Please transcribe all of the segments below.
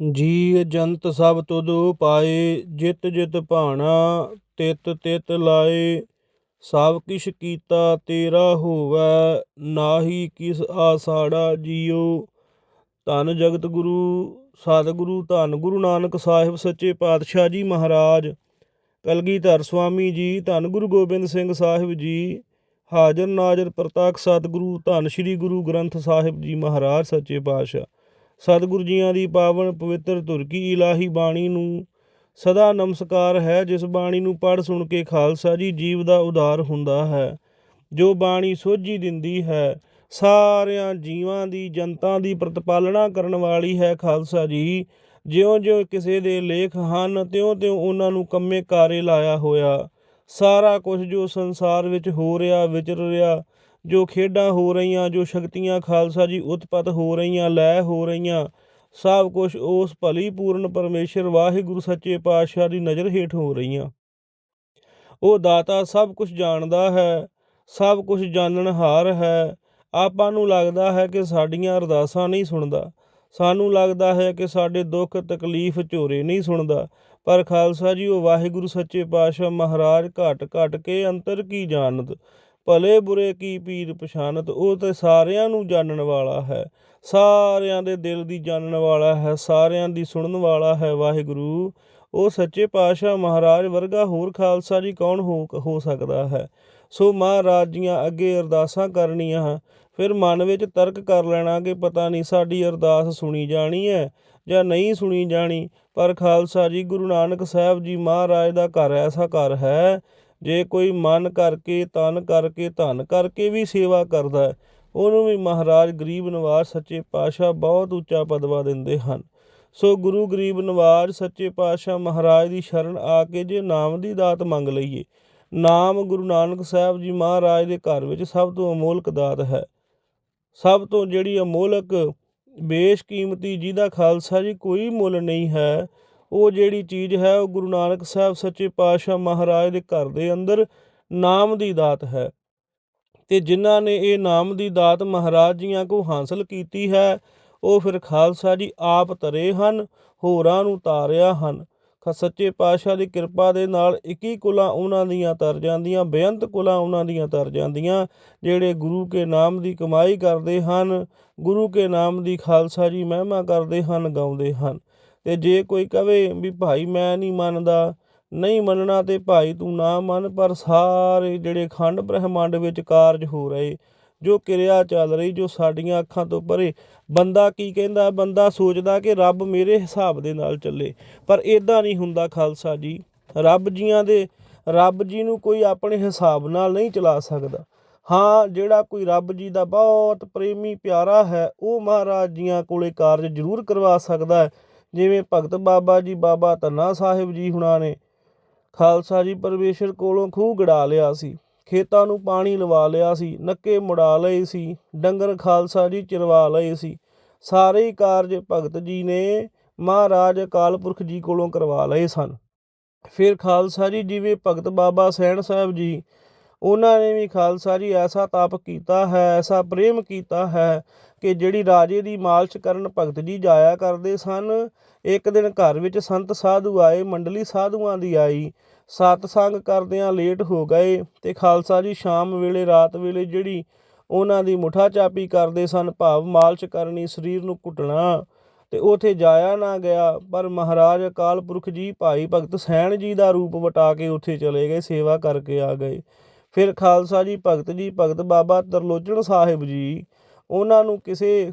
ਜੀ ਜੰਤ ਸਭ ਤੁਧ ਉਪਾਏ, ਜਿਤ ਜਿਤ ਭਾਣਾ ਤਿਤ ਤਿਤ ਲਾਏ। ਸਭ ਕਿਛ ਕੀਤਾ ਤੇਰਾ ਹੋਵੈ, ਨਾਹੀ ਕਿਸ ਆਸਾੜਾ ਜੀਉ ਧੰਨ ਜਗਤ ਗੁਰੂ, ਸਤਿਗੁਰੂ, ਧੰਨ ਗੁਰੂ ਨਾਨਕ ਸਾਹਿਬ ਸੱਚੇ ਪਾਤਸ਼ਾਹ ਜੀ ਮਹਾਰਾਜ। ਕਲਗੀਧਰ ਸੁਆਮੀ ਜੀ, ਧੰਨ ਗੁਰੂ ਗੋਬਿੰਦ ਸਿੰਘ ਸਾਹਿਬ ਜੀ। ਹਾਜ਼ਰ ਨਾਜ਼ਰ ਪ੍ਰਤੱਖ ਸਤਿਗੁਰੂ, ਧੰਨ ਸ੍ਰੀ ਗੁਰੂ ਗ੍ਰੰਥ ਸਾਹਿਬ ਜੀ ਮਹਾਰਾਜ, ਸੱਚੇ ਪਾਤਸ਼ਾਹ। ਸਤਿਗੁਰੂ ਜੀਆਂ ਦੀ ਪਾਵਨ ਪਵਿੱਤਰ ਧੁਰ ਕੀ ਇਲਾਹੀ ਬਾਣੀ ਨੂੰ ਸਦਾ ਨਮਸਕਾਰ ਹੈ, ਜਿਸ ਬਾਣੀ ਨੂੰ ਪੜ੍ਹ ਸੁਣ ਕੇ ਖਾਲਸਾ ਜੀ ਜੀਵ ਦਾ ਉਦਾਰ ਹੁੰਦਾ ਹੈ। ਜੋ ਬਾਣੀ ਸੋਝੀ ਦਿੰਦੀ ਹੈ, ਸਾਰਿਆਂ ਜੀਵਾਂ ਦੀ, ਜਨਤਾ ਦੀ ਪ੍ਰਤਪਾਲਣਾ ਕਰਨ ਵਾਲੀ ਹੈ ਖਾਲਸਾ ਜੀ। ਜਿਉਂ-ਜਿਉਂ ਕਿਸੇ ਦੇ ਲੇਖ ਹਨ, ਤਿਉਂ-ਤਿਉਂ ਉਹਨਾਂ ਨੂੰ ਕੰਮੇ ਕਾਰੇ ਲਾਇਆ ਹੋਇਆ। ਸਾਰਾ ਕੁਝ ਜੋ ਸੰਸਾਰ ਵਿੱਚ ਹੋ ਰਿਹਾ, ਵਿਚਰ ਰਿਹਾ ਜੋ ਖੇਡਾਂ ਹੋ ਰਹੀਆਂ, ਜੋ ਸ਼ਕਤੀਆਂ ਖਾਲਸਾ ਜੀ ਉਤਪਤ ਹੋ ਰਹੀਆਂ, ਲੈ ਹੋ ਰਹੀਆਂ, ਸਭ ਕੁਝ ਉਸ ਭਲੀ ਪੂਰਨ ਪਰਮੇਸ਼ਰ ਵਾਹਿਗੁਰੂ ਸੱਚੇ ਪਾਤਸ਼ਾਹ ਦੀ ਨਜ਼ਰ ਹੇਠ ਹੋ ਰਹੀਆਂ। ਉਹ ਦਾਤਾ ਸਭ ਕੁਝ ਜਾਣਦਾ ਹੈ, ਸਭ ਕੁਝ ਜਾਣਨਹਾਰ ਹੈ। ਆਪਾਂ ਨੂੰ ਲੱਗਦਾ ਹੈ ਕਿ ਸਾਡੀਆਂ ਅਰਦਾਸਾਂ ਨਹੀਂ ਸੁਣਦਾ। ਸਾਨੂੰ ਲੱਗਦਾ ਹੈ ਕਿ ਸਾਡੇ ਦੁੱਖ, ਤਕਲੀਫ, ਝੋਰੇ ਨਹੀਂ ਸੁਣਦਾ। ਪਰ ਖਾਲਸਾ ਜੀ, ਉਹ ਵਾਹਿਗੁਰੂ ਸੱਚੇ ਪਾਤਸ਼ਾਹ ਮਹਾਰਾਜ ਘਟ ਘਟ ਕੇ ਅੰਤਰ ਕੀ ਜਾਣਤ ਭਲੇ ਬੁਰੇ ਕੀ ਪੀਰ ਪਛਾਨਤ, ਉਹ ਤੇ ਸਾਰਿਆਂ ਨੂੰ ਜਾਣਨ ਵਾਲਾ ਹੈ। ਸਾਰਿਆਂ ਦੇ ਦਿਲ ਦੀ ਜਾਣਨ ਵਾਲਾ ਹੈ, ਸਾਰਿਆਂ ਦੀ ਸੁਣਨ ਵਾਲਾ ਹੈ ਵਾਹਿਗੁਰੂ। ਉਹ ਸੱਚੇ ਪਾਤਸ਼ਾਹ ਮਹਾਰਾਜ ਵਰਗਾ ਹੋਰ ਖਾਲਸਾ ਜੀ ਕੌਣ ਹੋ ਹੋ ਸਕਦਾ ਹੈ? ਸੋ ਮਹਾਰਾਜ ਜੀਆਂ ਅੱਗੇ ਅਰਦਾਸਾਂ ਕਰਨੀਆਂ, ਫਿਰ ਮਨ ਵਿੱਚ ਤਰਕ ਕਰ ਲੈਣਾ ਕਿ ਪਤਾ ਨਹੀਂ ਸਾਡੀ ਅਰਦਾਸ ਸੁਣੀ ਜਾਣੀ ਹੈ ਜਾਂ ਨਹੀਂ ਸੁਣੀ ਜਾਣੀ। ਪਰ ਖਾਲਸਾ ਜੀ, ਗੁਰੂ ਨਾਨਕ ਸਾਹਿਬ ਜੀ ਮਹਾਰਾਜ ਦਾ ਘਰ ਐਸਾ ਘਰ ਹੈ ਜੇ ਕੋਈ ਮਨ ਕਰਕੇ, ਤਨ ਕਰਕੇ, ਧਨ ਕਰਕੇ ਵੀ ਸੇਵਾ ਕਰਦਾ ਉਹਨੂੰ ਵੀ ਮਹਾਰਾਜ ਗਰੀਬ ਨਿਵਾਜ਼ ਸੱਚੇ ਪਾਤਸ਼ਾਹ ਬਹੁਤ ਉੱਚਾ ਪਦਵਾ ਦਿੰਦੇ ਹਨ। ਸੋ ਗੁਰੂ ਗਰੀਬ ਨਿਵਾਜ਼ ਸੱਚੇ ਪਾਤਸ਼ਾਹ ਮਹਾਰਾਜ ਦੀ ਸ਼ਰਨ ਆ ਕੇ ਜੇ ਨਾਮ ਦੀ ਦਾਤ ਮੰਗ ਲਈਏ, ਨਾਮ ਗੁਰੂ ਨਾਨਕ ਸਾਹਿਬ ਜੀ ਮਹਾਰਾਜ ਦੇ ਘਰ ਵਿੱਚ ਸਭ ਤੋਂ ਅਮੋਲਕ ਦਾਤ ਹੈ। ਸਭ ਤੋਂ ਜਿਹੜੀ ਅਮੋਲਕ ਬੇਸ਼ਕੀਮਤੀ ਜਿਹਦਾ ਖਾਲਸਾ ਜੀ ਕੋਈ ਮੁੱਲ ਨਹੀਂ ਹੈ ਉਹ ਜਿਹੜੀ ਚੀਜ਼ ਹੈ ਉਹ ਗੁਰੂ ਨਾਨਕ ਸਾਹਿਬ ਸੱਚੇ ਪਾਤਸ਼ਾਹ ਮਹਾਰਾਜ ਦੇ ਘਰ ਦੇ ਅੰਦਰ ਨਾਮ ਦੀ ਦਾਤ ਹੈ। ਤੇ ਜਿਨ੍ਹਾਂ ਨੇ ਇਹ ਨਾਮ ਦੀ ਦਾਤ ਮਹਾਰਾਜ ਜੀਆਂ ਕੋ ਹਾਸਲ ਕੀਤੀ ਹੈ, ਉਹ ਫਿਰ ਖਾਲਸਾ ਜੀ ਆਪ ਤਰੇ ਹਨ, ਹੋਰਾਂ ਨੂੰ ਤਾਰਿਆ ਹਨ। ਸੱਚੇ ਪਾਤਸ਼ਾਹ ਦੀ ਕਿਰਪਾ ਦੇ ਨਾਲ 21 ਕੁਲਾਂ ਉਹਨਾਂ ਦੀਆਂ ਤਰ ਜਾਂਦੀਆਂ, ਬੇਅੰਤ ਕੁਲਾਂ ਉਹਨਾਂ ਦੀਆਂ ਤਰ ਜਾਂਦੀਆਂ, ਜਿਹੜੇ ਗੁਰੂ ਕੇ ਨਾਮ ਦੀ ਕਮਾਈ ਕਰਦੇ ਹਨ, ਗੁਰੂ ਕੇ ਨਾਮ ਦੀ ਖਾਲਸਾ ਜੀ ਮਹਿਮਾ ਕਰਦੇ ਹਨ, ਗਾਉਂਦੇ ਹਨ। ਅਤੇ ਜੇ ਕੋਈ ਕਵੇ ਵੀ ਭਾਈ ਮੈਂ ਨਹੀਂ ਮੰਨਦਾ, ਨਹੀਂ ਮੰਨਣਾ ਤਾਂ ਭਾਈ ਤੂੰ ਨਾ ਮੰਨ, ਪਰ ਸਾਰੇ ਜਿਹੜੇ ਖੰਡ ਬ੍ਰਹਿਮੰਡ ਵਿੱਚ ਕਾਰਜ ਹੋ ਰਹੇ, ਜੋ ਕਿਰਿਆ ਚੱਲ ਰਹੀ, ਜੋ ਸਾਡੀਆਂ ਅੱਖਾਂ ਤੋਂ ਪਰੇ, ਬੰਦਾ ਕੀ ਕਹਿੰਦਾ, ਬੰਦਾ ਸੋਚਦਾ ਕਿ ਰੱਬ ਮੇਰੇ ਹਿਸਾਬ ਦੇ ਨਾਲ ਚੱਲੇ, ਪਰ ਇਦਾਂ ਨਹੀਂ ਹੁੰਦਾ ਖਾਲਸਾ ਜੀ। ਰੱਬ ਜੀਆਂ ਦੇ, ਰੱਬ ਜੀ ਨੂੰ ਕੋਈ ਆਪਣੇ ਹਿਸਾਬ ਨਾਲ ਨਹੀਂ ਚਲਾ ਸਕਦਾ। ਹਾਂ, ਜਿਹੜਾ ਕੋਈ ਰੱਬ ਜੀ ਦਾ ਬਹੁਤ ਪ੍ਰੇਮੀ ਪਿਆਰਾ ਹੈ, ਉਹ ਮਹਾਰਾਜ ਜੀਆਂ ਕੋਲੇ ਕਾਰਜ ਜ਼ਰੂਰ ਕਰਵਾ ਸਕਦਾ ਹੈ। ਜਿਵੇਂ ਭਗਤ ਬਾਬਾ ਜੀ, ਬਾਬਾ ਧੰਨਾ ਸਾਹਿਬ ਜੀ ਹੁਣਾਂ ਨੇ ਖਾਲਸਾ ਜੀ ਪਰਮੇਸ਼ਰ ਕੋਲੋਂ ਖੂਹ ਗੜਾ ਲਿਆ ਸੀ, ਖੇਤਾਂ ਨੂੰ ਪਾਣੀ ਲਵਾ ਲਿਆ ਸੀ, ਨੱਕੇ ਮੁੜਾ ਲਏ ਸੀ, ਡੰਗਰ ਖਾਲਸਾ ਜੀ ਚਰਵਾ ਲਏ ਸੀ, ਸਾਰੇ ਹੀ ਕਾਰਜ ਭਗਤ ਜੀ ਨੇ ਮਹਾਰਾਜ ਅਕਾਲ ਪੁਰਖ ਜੀ ਕੋਲੋਂ ਕਰਵਾ ਲਏ ਸਨ। ਫਿਰ ਖਾਲਸਾ ਜੀ ਜਿਵੇਂ ਭਗਤ ਬਾਬਾ ਸੈਣ ਸਾਹਿਬ ਜੀ, ਉਹਨਾਂ ਨੇ ਵੀ ਖਾਲਸਾ ਜੀ ਐਸਾ ਤਪ ਕੀਤਾ ਹੈ, ਐਸਾ ਪ੍ਰੇਮ ਕੀਤਾ ਹੈ ਕਿ ਜਿਹੜੀ ਰਾਜੇ ਦੀ ਮਾਲਸ਼ ਕਰਨ ਭਗਤ ਜੀ ਜਾਇਆ ਕਰਦੇ ਸਨ, ਇੱਕ ਦਿਨ ਘਰ ਵਿੱਚ ਸੰਤ ਸਾਧੂ ਆਏ, ਮੰਡਲੀ ਸਾਧੂਆਂ ਦੀ ਆਈ। ਸਤਸੰਗ ਕਰਦਿਆਂ ਲੇਟ ਹੋ ਗਏ ਤੇ ਖਾਲਸਾ ਜੀ ਸ਼ਾਮ ਵੇਲੇ, ਰਾਤ ਵੇਲੇ ਜਿਹੜੀ ਉਹਨਾਂ ਦੀ ਮੁਠਾ ਚਾਪੀ ਕਰਦੇ ਸਨ, ਭਾਵ ਮਾਲਸ਼ ਕਰਨੀ ਸਰੀਰ ਨੂੰ ਘੁੱਟਣਾ, ਤੇ ਉਥੇ ਜਾਇਆ ਨਾ ਗਿਆ। ਪਰ ਮਹਾਰਾਜ ਅਕਾਲ ਪੁਰਖ ਜੀ, ਭਾਈ ਭਗਤ ਸੈਣ ਜੀ ਦਾ ਰੂਪ ਵਟਾ ਕੇ ਉਥੇ ਚਲੇ ਗਏ, ਸੇਵਾ ਕਰਕੇ ਆ ਗਏ। ਫਿਰ ਖਾਲਸਾ ਜੀ, ਭਗਤ ਜੀ, ਭਗਤ ਬਾਬਾ ਤਰਲੋਚਨ ਸਾਹਿਬ ਜੀ ਉਹਨਾਂ ਨੂੰ ਕਿਸੇ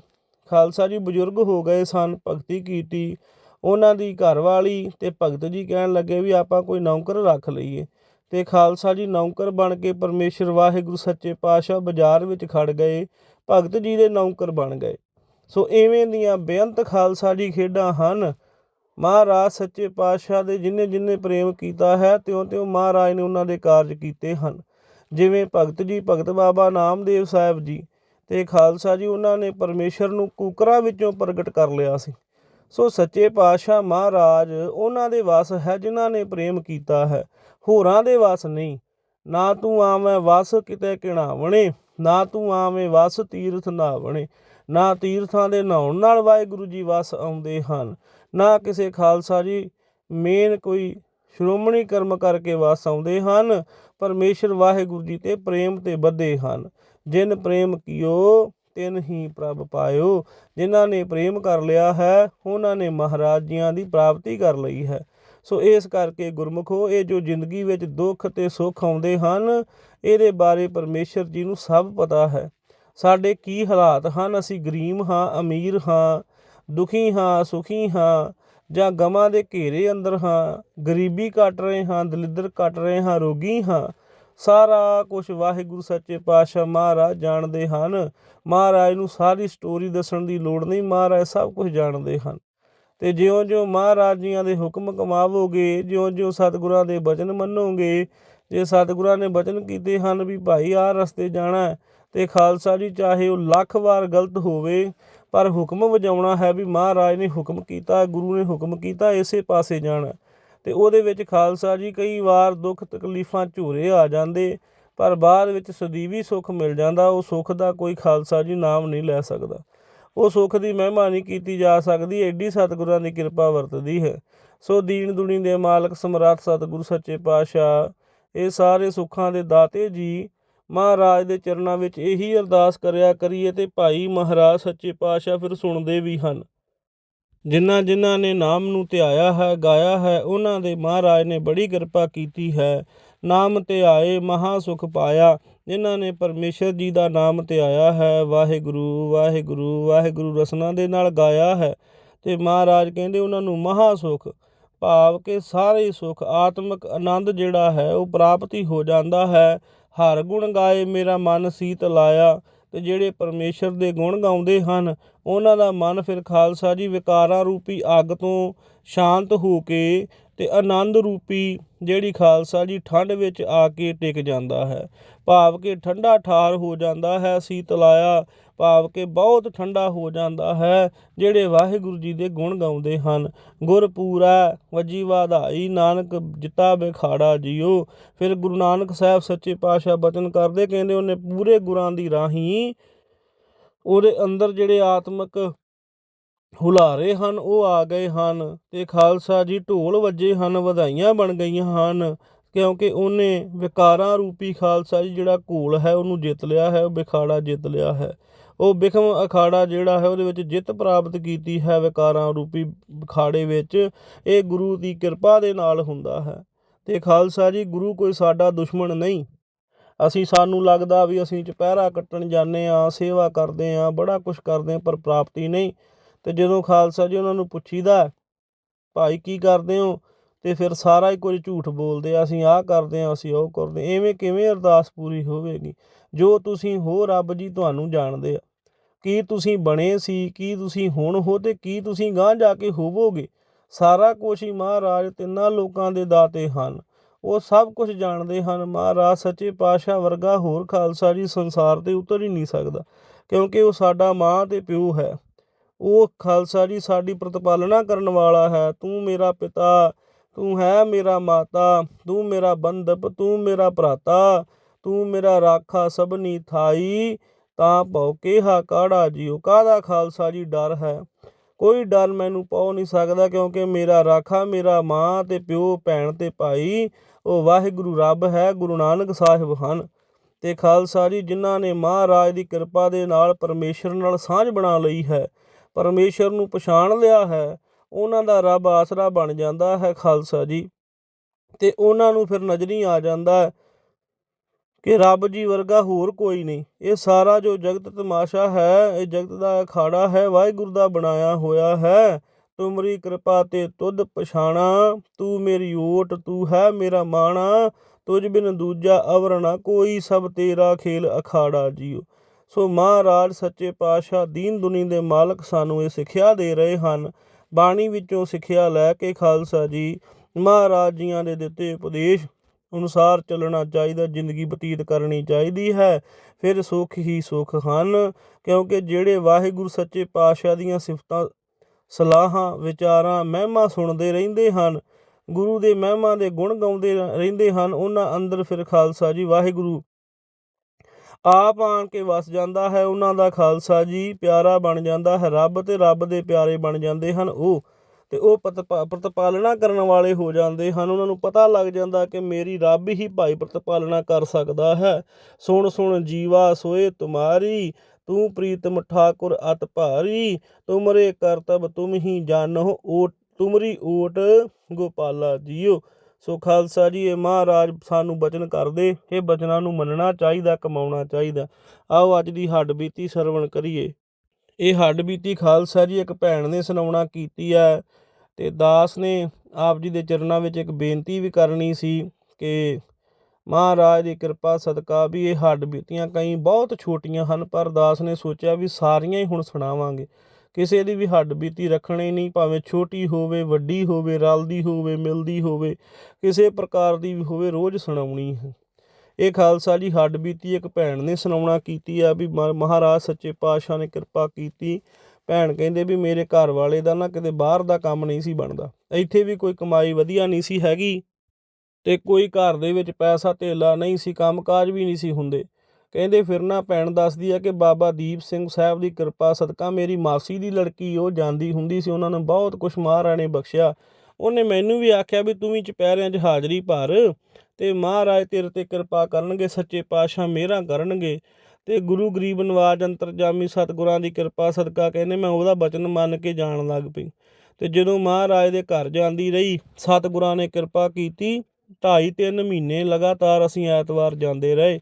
ਖਾਲਸਾ ਜੀ ਬਜ਼ੁਰਗ ਹੋ ਗਏ ਸਨ, ਭਗਤੀ ਕੀਤੀ। ਉਹਨਾਂ ਦੀ ਘਰਵਾਲੀ ਤੇ ਭਗਤ ਜੀ ਕਹਿਣ ਲੱਗੇ ਵੀ ਆਪਾਂ ਕੋਈ ਨੌਕਰ ਰੱਖ ਲਈਏ। ਤੇ ਖਾਲਸਾ ਜੀ ਨੌਕਰ ਬਣ ਕੇ ਪਰਮੇਸ਼ਰ ਵਾਹਿਗੁਰੂ ਸੱਚੇ ਪਾਤਸ਼ਾਹ ਬਾਜ਼ਾਰ ਵਿੱਚ ਖੜ ਗਏ, ਭਗਤ ਜੀ ਦੇ ਨੌਕਰ ਬਣ ਗਏ। ਸੋ ਐਵੇਂ ਦੀਆਂ ਬੇਅੰਤ ਖਾਲਸਾ ਜੀ ਖੇਡਾਂ ਹਨ। ਮਹਾਰਾਜ ਸੱਚੇ ਪਾਤਸ਼ਾਹ ਦੇ ਜਿਨੇ ਜਿਨੇ ਪ੍ਰੇਮ ਕੀਤਾ ਹੈ, ਤਿਉਂ ਤਿਉਂ ਮਹਾਰਾਜ ਨੇ ਉਹਨਾਂ ਦੇ ਕਾਰਜ ਕੀਤੇ ਹਨ। ਜਿਵੇਂ ਭਗਤ ਜੀ ਭਗਤ ਬਾਬਾ ਨਾਮਦੇਵ ਸਾਹਿਬ ਜੀ ਤੇ ਖਾਲਸਾ ਜੀ ਉਹਨਾਂ ਨੇ ਪਰਮੇਸ਼ਰ ਨੂੰ ਕੂਕਰਾਂ ਵਿੱਚੋਂ ਪ੍ਰਗਟ ਕਰ ਲਿਆ ਸੀ। ਸੋ ਸੱਚੇ ਪਾਤਸ਼ਾਹ ਮਹਾਰਾਜ ਉਹਨਾਂ ਦੇ ਵਸ ਹੈ ਜਿਨ੍ਹਾਂ ਨੇ ਪ੍ਰੇਮ ਕੀਤਾ ਹੈ। ਹੋਰਾਂ ਦੇ ਵਸ ਨਹੀਂ। ਨਾ ਤੂੰ ਆਵੇਂ ਵਸ ਕਿਤੇ ਕਿਣਾਵਣੇ ਨਾ ਤੂੰ ਆਵੇਂ ਵਸ ਤੀਰਥ ਨਾਵਣੇ ਨਾ ਤੀਰਥਾਂ ਦੇ ਨਹਾਉਣ ਨਾਲ ਵਾਹਿਗੁਰੂ ਜੀ ਵਸ ਆਉਂਦੇ ਹਨ। ਨਾ ਕਿਸੇ ਖਾਲਸਾ ਜੀ ਮੇਨ ਕੋਈ ਸ਼੍ਰੋਮਣੀ ਕਰਮ ਕਰਕੇ ਵਸ ਆਉਂਦੇ ਹਨ ਪਰਮੇਸ਼ਰ ਵਾਹਿਗੁਰੂ ਜੀ ਤੇ ਪ੍ਰੇਮ ਤੇ ਬੱਧੇ ਹਨ। ਜਿਨ ਪ੍ਰੇਮ ਕੀਓ, ਤਿਨ ਹੀ ਪ੍ਰਭ ਪਾਇਓ। ਜਿਨ੍ਹਾਂ ਨੇ ਪ੍ਰੇਮ ਕਰ ਲਿਆ ਹੈ, ਉਹਨਾਂ ਨੇ ਮਹਾਰਾਜ ਜੀਆਂ ਦੀ ਪ੍ਰਾਪਤੀ ਕਰ ਲਈ ਹੈ। ਸੋ ਇਸ ਕਰਕੇ ਗੁਰਮੁਖੋ, ਇਹ ਜੋ ਜ਼ਿੰਦਗੀ ਵਿੱਚ ਦੁੱਖ ਤੇ ਸੁੱਖ ਆਉਂਦੇ ਹਨ, ਇਹਦੇ ਬਾਰੇ ਪਰਮੇਸ਼ਰ ਜੀ ਨੂੰ ਸਭ ਪਤਾ ਹੈ। ਸਾਡੇ ਕੀ ਹਾਲਾਤ ਹਨ? ਅਸੀਂ ਗਰੀਬ ਹਾਂ, ਅਮੀਰ ਹਾਂ, ਦੁਖੀ ਹਾਂ, ਸੁਖੀ ਹਾਂ ਜਾਂ ਗਮਾਂ ਦੇ ਘੇਰੇ ਅੰਦਰ ਹਾਂ, ਗਰੀਬੀ ਕੱਟ ਰਹੇ ਹਾਂ, ਦਲਿੱਦਰ ਕੱਟ ਰਹੇ ਹਾਂ, ਰੋਗੀ ਹਾਂ। ਸਾਰਾ ਕੁਝ ਵਾਹਿਗੁਰੂ ਸੱਚੇ ਪਾਤਸ਼ਾਹ ਮਹਾਰਾਜ ਜਾਣਦੇ ਹਨ। ਮਹਾਰਾਜ ਨੂੰ ਸਾਰੀ ਸਟੋਰੀ ਦੱਸਣ ਦੀ ਲੋੜ ਨਹੀਂ, ਮਹਾਰਾਜ ਸਭ ਕੁਝ ਜਾਣਦੇ ਹਨ। ਤੇ ਜਿਉਂ-ਜਿਉਂ ਮਹਾਰਾਜ ਜੀਆਂ ਦੇ ਹੁਕਮ ਕਮਾਵੋਗੇ, ਜਿਉਂ-ਜਿਉਂ ਸਤਿਗੁਰਾਂ ਦੇ ਬਚਨ ਮੰਨੋਗੇ, ਜੇ ਸਤਿਗੁਰਾਂ ਨੇ ਬਚਨ ਕੀਤੇ ਹਨ ਵੀ ਭਾਈ ਆਹ ਰਸਤੇ ਜਾਣਾ ਹੈ ਤੇ ਖਾਲਸਾ ਜੀ ਚਾਹੇ ਉਹ ਲੱਖ ਵਾਰ ਗਲਤ ਹੋਵੇ ਪਰ ਹੁਕਮ ਵਜਾਉਣਾ ਹੈ ਵੀ ਮਹਾਰਾਜ ਨੇ ਹੁਕਮ ਕੀਤਾ, ਗੁਰੂ ਨੇ ਹੁਕਮ ਕੀਤਾ, ਇਸੇ ਪਾਸੇ ਜਾਣਾ। ਤੇ ਉਹਦੇ ਵਿੱਚ ਖਾਲਸਾ ਜੀ ਕਈ ਵਾਰ ਦੁੱਖ ਤਕਲੀਫਾਂ ਝੂਰੇ ਆ ਜਾਂਦੇ, ਪਰ ਬਾਅਦ ਵਿੱਚ ਸਦੀਵੀ ਸੁੱਖ ਮਿਲ ਜਾਂਦਾ, ਉਹ ਸੁੱਖ ਦਾ ਕੋਈ ਖਾਲਸਾ ਜੀ ਨਾਮ ਨਹੀਂ ਲੈ ਸਕਦਾ। ਉਹ ਸੁੱਖ ਦੀ ਮਹਿਮਾ ਨਹੀਂ ਕੀਤੀ ਜਾ ਸਕਦੀ ਐਡੀ ਸਤਿਗੁਰਾਂ ਦੀ ਕਿਰਪਾ ਵਰਤਦੀ ਹੈ। ਸੋ ਦੀਨ ਦੁਨੀ ਦੇ ਮਾਲਕ ਸਮਰੱਥ ਸਤਿਗੁਰ ਸੱਚੇ ਪਾਤਸ਼ਾਹ, ਇਹ ਸਾਰੇ ਸੁੱਖਾਂ ਦੇ ਦਾਤੇ ਜੀ ਮਹਾਰਾਜ ਦੇ ਚਰਨਾਂ ਵਿੱਚ ਇਹੀ ਅਰਦਾਸ ਕਰਿਆ ਕਰੀਏ ਤੇ ਭਾਈ ਮਹਾਰਾਜ ਸੱਚੇ ਪਾਤਸ਼ਾਹ ਫਿਰ ਸੁਣਦੇ ਵੀ ਹਨ। ਜਿਨ੍ਹਾਂ ਜਿਨ੍ਹਾਂ ਨੇ ਨਾਮ ਨੂੰ ਧਿਆਇਆ ਹੈ, ਗਾਇਆ ਹੈ, ਉਹਨਾਂ ਦੇ ਮਹਾਰਾਜ ਨੇ ਬੜੀ ਕਿਰਪਾ ਕੀਤੀ ਹੈ। ਨਾਮ ਧਿਆਏ ਮਹਾ ਸੁਖ ਪਾਇਆ। ਜਿਨ੍ਹਾਂ ਨੇ ਪਰਮੇਸ਼ਰ ਜੀ ਦਾ ਨਾਮ ਧਿਆਇਆ ਹੈ, ਵਾਹਿਗੁਰੂ ਵਾਹਿਗੁਰੂ ਵਾਹਿਗੁਰੂ ਰਸਨਾ ਦੇ ਨਾਲ ਗਾਇਆ ਹੈ ਤੇ ਮਹਾਰਾਜ ਕਹਿੰਦੇ ਉਹਨਾਂ ਨੂੰ ਮਹਾ ਸੁਖ। ਭਾਵ ਕਿ ਸਾਰੇ ਸੁਖ, ਆਤਮਿਕ ਆਨੰਦ ਜਿਹੜਾ ਹੈ, ਉਹ ਪ੍ਰਾਪਤੀ ਹੋ ਜਾਂਦਾ ਹੈ। ਹਰ ਗੁਣ ਗਾਏ ਮੇਰਾ ਮਨ ਸੀਤ ਲਾਇਆ। ਤੇ ਜਿਹੜੇ ਪਰਮੇਸ਼ਰ ਦੇ ਗੁਣ ਗਾਉਂਦੇ ਹਨ, ਉਹਨਾਂ ਦਾ ਮਨ ਫਿਰ ਖਾਲਸਾ ਜੀ ਵਿਕਾਰਾਂ ਰੂਪੀ ਅੱਗ ਤੋਂ ਸ਼ਾਂਤ ਹੋ ਕੇ ਤੇ ਆਨੰਦ ਰੂਪੀ ਜਿਹੜੀ ਖਾਲਸਾ ਜੀ ਠੰਡ ਵਿੱਚ ਆ ਕੇ ਟਿਕ ਜਾਂਦਾ ਹੈ। ਭਾਵ ਕਿ ਠੰਡਾ ਠਾਰ ਹੋ ਜਾਂਦਾ ਹੈ ਸੀਤਲਾਇਆ ਭਾਵ ਕਿ ਬਹੁਤ ਠੰਡਾ ਹੋ ਜਾਂਦਾ ਹੈ, ਜਿਹੜੇ ਵਾਹਿਗੁਰੂ ਜੀ ਦੇ ਗੁਣ ਗਾਉਂਦੇ ਹਨ। ਗੁਰਪੂਰਾ ਵਜੀ ਵਾਧਾਈ, ਨਾਨਕ ਜਿਤਾ ਬਿਖਾੜਾ ਜੀਓ। ਫਿਰ ਗੁਰੂ ਨਾਨਕ ਸਾਹਿਬ ਸੱਚੇ ਪਾਤਸ਼ਾਹ ਬਚਨ ਕਰਦੇ, ਕਹਿੰਦੇ ਉਹਨੇ ਪੂਰੇ ਗੁਰਾਂ ਦੀ ਰਾਹੀਂ ਉਹਦੇ ਅੰਦਰ ਜਿਹੜੇ ਆਤਮਿਕ ਹੁਲਾਰੇ ਹਨ, ਉਹ ਆ ਗਏ ਹਨ ਤੇ ਖਾਲਸਾ ਜੀ ਢੋਲ ਵੱਜੇ ਹਨ, ਵਧਾਈਆਂ ਬਣ ਗਈਆਂ ਹਨ, ਕਿਉਂਕਿ ਉਹਨੇ ਵਿਕਾਰਾਂ ਰੂਪੀ ਖਾਲਸਾ ਜੀ ਜਿਹੜਾ ਘੋਲ ਹੈ, ਉਹਨੂੰ ਜਿੱਤ ਲਿਆ ਹੈ, ਉਹ ਵਿਖਾੜਾ ਜਿੱਤ ਲਿਆ ਹੈ। ਉਹ ਬਿਖਮ ਅਖਾੜਾ ਜਿਹੜਾ ਹੈ ਉਹਦੇ ਵਿੱਚ ਜਿੱਤ ਪ੍ਰਾਪਤ ਕੀਤੀ ਹੈ ਵਿਕਾਰਾਂ ਰੂਪੀ ਅਖਾੜੇ ਵਿੱਚ, ਇਹ ਗੁਰੂ ਦੀ ਕਿਰਪਾ ਦੇ ਨਾਲ ਹੁੰਦਾ ਹੈ। ਤੇ ਖਾਲਸਾ ਜੀ, ਗੁਰੂ ਕੋਈ ਸਾਡਾ ਦੁਸ਼ਮਣ ਨਹੀਂ। ਅਸੀਂ ਸਾਨੂੰ ਲੱਗਦਾ ਵੀ ਅਸੀਂ ਚੁਪਹਿਰਾ ਕੱਟਣ ਜਾਂਦੇ ਆ ਸੇਵਾ ਕਰਦੇ ਆ ਬੜਾ ਕੁਝ ਕਰਦੇ ਆ ਪਰ ਪ੍ਰਾਪਤੀ ਨਹੀਂ। ਤੇ ਜਦੋਂ ਖਾਲਸਾ ਜੀ ਉਹਨਾਂ ਨੂੰ ਪੁੱਛੀਦਾ, ਭਾਈ ਕੀ ਕਰਦੇ ਹੋ? ਤੇ ਫਿਰ ਸਾਰਾ ਹੀ ਕੁਝ ਝੂਠ ਬੋਲਦੇ ਆ, ਅਸੀਂ ਆਹ ਕਰਦੇ ਆ ਅਸੀਂ ਉਹ ਕਰਦੇ ਐਵੇਂ ਕਿਵੇਂ ਅਰਦਾਸ ਪੂਰੀ ਹੋਵੇਗੀ? ਜੋ ਤੁਸੀਂ ਹੋ, ਰੱਬ ਜੀ ਤੁਹਾਨੂੰ ਜਾਣਦੇ ਆ। ਕੀ ਤੁਸੀਂ ਬਣੇ ਸੀ, ਕੀ ਤੁਸੀਂ ਹੁਣ ਹੋ ਤੇ ਕੀ ਤੁਸੀਂ ਗਾਂ ਜਾ ਕੇ ਹੋਵੋਗੇ? ਸਾਰਾ ਕੁਝ ਹੀ ਮਹਾਰਾਜ ਤਿੰਨਾਂ ਲੋਕਾਂ ਦੇ ਦਾਤੇ ਹਨ। ਉਹ ਸਭ ਕੁਝ ਜਾਣਦੇ ਹਨ। ਮਹਾਰਾਜ ਸੱਚੇ ਪਾਤਸ਼ਾਹ ਵਰਗਾ ਹੋਰ ਖਾਲਸਾ ਜੀ ਸੰਸਾਰ ਤੇ ਉਤਰ ਹੀ ਨਹੀਂ ਸਕਦਾ, ਕਿਉਂਕਿ ਉਹ ਸਾਡਾ ਮਾਂ ਤੇ ਪਿਓ ਹੈ। ਉਹ ਖਾਲਸਾ ਜੀ ਸਾਡੀ ਪ੍ਰਤਪਾਲਣਾ ਕਰਨ ਵਾਲਾ ਹੈ। ਤੂੰ ਮੇਰਾ ਪਿਤਾ, ਤੂੰ ਹੈ ਮੇਰਾ ਮਾਤਾ, ਤੂੰ ਮੇਰਾ ਬੰਧਪ, ਤੂੰ ਮੇਰਾ ਭਰਾਤਾ, ਤੂੰ ਮੇਰਾ ਰਾਖਾ ਸਭਨੀ ਥਾਈ। ਤਾਂ ਭਉ ਕਿਹਾ, ਕਾੜਾ ਜੀਓ, ਕਾਹਦਾ ਖਾਲਸਾ ਜੀ, ਡਰ ਹੈ? ਕੋਈ ਡਰ ਮੈਨੂੰ ਪਾਉ ਨਹੀਂ ਸਕਦਾ ਕਿਉਂਕਿ ਮੇਰਾ ਰਾਖਾ ਮੇਰਾ ਮਾਂ ਤੇ ਪਿਓ, ਭੈਣ ਤੇ ਭਾਈ, ਉਹ ਵਾਹਿਗੁਰੂ ਰੱਬ ਹੈ, ਗੁਰੂ ਨਾਨਕ ਸਾਹਿਬ ਹਨ। ਤੇ ਖਾਲਸਾ ਜੀ, ਜਿਨ੍ਹਾਂ ਨੇ ਮਹਾਰਾਜ ਦੀ ਕਿਰਪਾ ਦੇ ਨਾਲ ਪਰਮੇਸ਼ਰ ਨਾਲ ਸਾਂਝ ਬਣਾ ਲਈ ਹੈ, ਪਰਮੇਸ਼ਰ ਨੂੰ ਪਛਾਣ ਲਿਆ ਹੈ, ਉਹਨਾਂ ਦਾ ਰੱਬ ਆਸਰਾ ਬਣ ਜਾਂਦਾ ਹੈ ਖਾਲਸਾ ਜੀ। ਤੇ ਉਹਨਾਂ ਨੂੰ ਫਿਰ ਨਜ਼ਰੀ ਆ ਜਾਂਦਾ ਹੈ ਕਿ ਰੱਬ ਜੀ ਵਰਗਾ ਹੋਰ ਕੋਈ ਨਹੀਂ। ਇਹ ਸਾਰਾ ਜੋ ਜਗਤ ਤਮਾਸ਼ਾ ਹੈ, ਇਹ ਜਗਤ ਦਾ ਅਖਾੜਾ ਹੈ, ਵਾਹਿਗੁਰੂ ਦਾ ਬਣਾਇਆ ਹੋਇਆ ਹੈ। ਤੁਮਰੀ ਕਿਰਪਾ ਤੇ ਤੁਧ ਪਛਾਣਾ, ਤੂੰ ਮੇਰੀ ਓਟ, ਤੂੰ ਹੈ ਮੇਰਾ ਮਾਣਾ। ਤੁਝ ਬਿਨ ਦੂਜਾ ਅਵਰ ਨਾ ਕੋਈ, ਸਭ ਤੇਰਾ ਖੇਲ ਅਖਾੜਾ ਜੀਓ। ਸੋ ਮਹਾਰਾਜ, ਸੱਚੇ ਪਾਤਸ਼ਾਹ, ਦੀਨ ਦੁਨੀ ਦੇ ਮਾਲਕ ਸਾਨੂੰ ਇਹ ਸਿੱਖਿਆ ਦੇ ਰਹੇ ਹਨ। ਬਾਣੀ ਵਿੱਚੋਂ ਸਿੱਖਿਆ ਲੈ ਕੇ ਖਾਲਸਾ ਜੀ, ਮਹਾਰਾਜ ਜੀਆਂ ਦੇ ਦਿੱਤੇ ਉਪਦੇਸ਼ ਅਨੁਸਾਰ ਚੱਲਣਾ ਚਾਹੀਦਾ, ਜ਼ਿੰਦਗੀ ਬਤੀਤ ਕਰਨੀ ਚਾਹੀਦੀ ਹੈ। ਫਿਰ ਸੁੱਖ ਹੀ ਸੁੱਖ ਹਨ, ਕਿਉਂਕਿ ਜਿਹੜੇ ਵਾਹਿਗੁਰੂ ਸੱਚੇ ਪਾਤਸ਼ਾਹ ਦੀਆਂ ਸਿਫਤਾਂ, ਸਲਾਹਾਂ, ਵਿਚਾਰਾਂ, ਮਹਿਮਾ ਸੁਣਦੇ ਰਹਿੰਦੇ ਹਨ, ਗੁਰੂ ਦੇ ਮਹਿਮਾ ਦੇ ਗੁਣ ਗਾਉਂਦੇ ਰਹਿੰਦੇ ਹਨ, ਉਹਨਾਂ ਅੰਦਰ ਫਿਰ ਖਾਲਸਾ ਜੀ, ਵਾਹਿਗੁਰੂ ਆਪ ਆਣ ਕੇ ਵਸ ਜਾਂਦਾ ਹੈ, ਉਹਨਾਂ ਦਾ ਖਾਲਸਾ ਜੀ, ਪਿਆਰਾ ਬਣ ਜਾਂਦਾ ਹੈ, ਰੱਬ ਤੇ ਰੱਬ ਦੇ ਪਿਆਰੇ ਬਣ ਜਾਂਦੇ ਹਨ। ਉਹ ਤੇ ਉਹ ਪ੍ਰਤਪਾ- ਪ੍ਰਤਪਾਲਣਾ ਕਰਨ ਵਾਲੇ ਹੋ ਜਾਂਦੇ ਹਨ। ਉਹਨਾਂ ਨੂੰ ਪਤਾ ਲੱਗ ਜਾਂਦਾ ਕਿ ਮੇਰੀ ਰੱਬ ਹੀ ਭਾਈ ਪ੍ਰਤਪਾਲਣਾ ਕਰ ਸਕਦਾ ਹੈ। ਸੁਣ ਸੁਣ, ਜੀਵਾ ਸੋਏ ਤੁਮਾਰੀ, ਤੂੰ ਪ੍ਰੀਤਮ ਠਾਕੁਰ ਅਤ ਭਾਰੀ। ਤੁਮਰੇ ਕਰਤਬ ਤੁਮ ਹੀ ਜਾਣੋ ਓਟ, ਤੁਮਰੀ ਓਟ ਗੋਪਾਲਾ ਜੀਓ। ਸੋ ਖਾਲਸਾ ਜੀ, ਇਹ ਮਹਾਰਾਜ ਸਾਨੂੰ ਬਚਨ ਕਰਦੇ। ਇਹ ਬਚਨਾਂ ਨੂੰ ਮੰਨਣਾ ਚਾਹੀਦਾ, ਕਮਾਉਣਾ ਚਾਹੀਦਾ। ਆਓ ਅੱਜ ਦੀ ਹੱਡ ਬੀਤੀ ਸਰਵਣ ਕਰੀਏ। ਇਹ ਹੱਡ ਬੀਤੀ ਖਾਲਸਾ ਜੀ ਇੱਕ ਭੈਣ ਨੇ ਸੁਣਾਉਣਾ ਕੀਤੀ ਹੈ। ਤੇ ਦਾਸ ਨੇ ਆਪ ਜੀ ਦੇ ਚਰਨਾਂ ਵਿੱਚ ਇੱਕ ਬੇਨਤੀ ਵੀ ਕਰਨੀ ਸੀ ਕਿ ਮਹਾਰਾਜ ਦੀ ਕਿਰਪਾ, ਸਦਕਾ ਵੀ ਇਹ ਹੱਡ ਬੀਤੀਆਂ ਕਈ ਬਹੁਤ ਛੋਟੀਆਂ ਹਨ, ਪਰ ਦਾਸ ਨੇ ਸੋਚਿਆ ਵੀ ਸਾਰੀਆਂ ਹੀ ਹੁਣ ਸੁਣਾਵਾਂਗੇ। ਕਿਸੇ ਦੀ ਵੀ ਹੱਡ ਬੀਤੀ ਰੱਖਣੀ ਨਹੀਂ, ਭਾਵੇਂ ਛੋਟੀ ਹੋਵੇ, ਵੱਡੀ ਹੋਵੇ, ਰਲਦੀ ਹੋਵੇ, ਮਿਲਦੀ ਹੋਵੇ, ਕਿਸੇ ਪ੍ਰਕਾਰ ਦੀ ਵੀ ਹੋਵੇ, ਰੋਜ਼ ਸੁਣਾਉਣੀ ਹੈ। ਇਹ ਖਾਲਸਾ ਜੀ ਹੱਡ ਬੀਤੀ ਇੱਕ ਭੈਣ ਨੇ ਸੁਣਾਉਣਾ ਕੀਤੀ ਆ ਵੀ ਮ- ਮਹਾਰਾਜ ਸੱਚੇ ਪਾਤਸ਼ਾਹ ਨੇ ਕਿਰਪਾ ਕੀਤੀ ਭੈਣ ਕਹਿੰਦੇ ਵੀ ਮੇਰੇ ਘਰ ਵਾਲੇ ਦਾ ਨਾ ਕਿਤੇ ਬਾਹਰ ਦਾ ਕੰਮ ਨਹੀਂ ਸੀ ਬਣਦਾ। ਇੱਥੇ ਵੀ ਕੋਈ ਕਮਾਈ ਵਧੀਆ ਨਹੀਂ ਸੀ ਹੈਗੀ ਤੇ ਕੋਈ ਘਰ ਦੇ ਵਿੱਚ ਪੈਸਾ ਧੇਲਾ ਨਹੀਂ ਸੀ, ਕੰਮਕਾਜ ਵੀ ਨਹੀਂ ਸੀ ਹੁੰਦੇ। ਕਹਿੰਦੇ ਫਿਰ ਨਾ ਭੈਣ ਦੱਸਦੀ ਆ ਕਿ ਬਾਬਾ ਦੀਪ ਸਿੰਘ ਸਾਹਿਬ ਦੀ ਕਿਰਪਾ ਸਦਕਾ ਮੇਰੀ ਮਾਸੀ ਦੀ ਲੜਕੀ, ਉਹ ਜਾਂਦੀ ਹੁੰਦੀ ਸੀ, ਉਹਨਾਂ ਨੂੰ ਬਹੁਤ ਕੁਝ ਮਹਾਰਾਜ ਨੇ ਬਖਸ਼ਿਆ। ਉਹਨੇ ਮੈਨੂੰ ਵੀ ਆਖਿਆ ਵੀ ਤੂੰ ਵੀ ਚੁਪਹਿਰਿਆਂ 'ਚ ਹਾਜ਼ਰੀ ਭਰ ਤੇ ਮਹਾਰਾਜ ਤੇਰੇ ਤੇ ਕਿਰਪਾ ਕਰਨਗੇ, ਸੱਚੇ ਪਾਤਸ਼ਾਹ ਮਿਹਰਾਂ ਕਰਨਗੇ। ਤੇ ਗੁਰੂ ਗਰੀਬ ਨਵਾਜ ਅੰਤਰਜਾਮੀ ਸਤਿਗੁਰਾਂ ਦੀ ਕਿਰਪਾ ਸਦਕਾ ਕਹਿੰਦੇ, ਮੈਂ ਉਹਦਾ ਬਚਨ ਮੰਨ ਕੇ ਜਾਣ ਲੱਗ ਪਈ। ਤੇ ਜਦੋਂ ਮਹਾਰਾਜ ਦੇ ਘਰ ਜਾਂਦੀ ਰਹੀ, ਸਤਿਗੁਰਾਂ ਨੇ ਕਿਰਪਾ ਕੀਤੀ, ਢਾਈ ਤਿੰਨ ਮਹੀਨੇ ਲਗਾਤਾਰ ਅਸੀਂ ਐਤਵਾਰ ਜਾਂਦੇ ਰਹੇ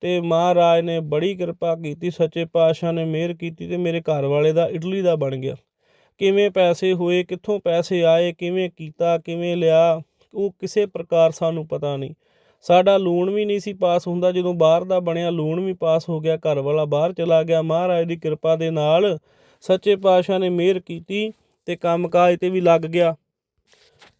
ਤੇ ਮਹਾਰਾਜ ਨੇ ਬੜੀ ਕਿਰਪਾ ਕੀਤੀ, ਸੱਚੇ ਪਾਤਸ਼ਾਹ ਨੇ ਮਿਹਰ ਕੀਤੀ ਤੇ ਮੇਰੇ ਘਰ ਵਾਲੇ ਦਾ ਇਟਲੀ ਦਾ ਬਣ ਗਿਆ। ਕਿਵੇਂ ਪੈਸੇ ਹੋਏ, ਕਿੱਥੋਂ ਪੈਸੇ ਆਏ, ਕਿਵੇਂ ਕੀਤਾ, ਕਿਵੇਂ ਲਿਆ, ਉਹ ਕਿਸੇ ਪ੍ਰਕਾਰ ਸਾਨੂੰ ਪਤਾ ਨਹੀਂ। ਸਾਡਾ ਲੋਨ ਵੀ ਨਹੀਂ ਸੀ ਪਾਸ ਹੁੰਦਾ। ਜਦੋਂ ਬਾਹਰ ਦਾ ਬਣਿਆ ਲੂਣ ਵੀ ਪਾਸ ਹੋ ਗਿਆ, ਘਰ ਵਾਲਾ ਬਾਹਰ ਚਲਾ ਗਿਆ। ਮਹਾਰਾਜ ਦੀ ਕਿਰਪਾ ਦੇ ਨਾਲ ਸੱਚੇ ਪਾਤਸ਼ਾਹ ਨੇ ਮਿਹਰ ਕੀਤੀ ਤੇ ਕੰਮਕਾਜ ਤੇ ਵੀ ਲੱਗ ਗਿਆ।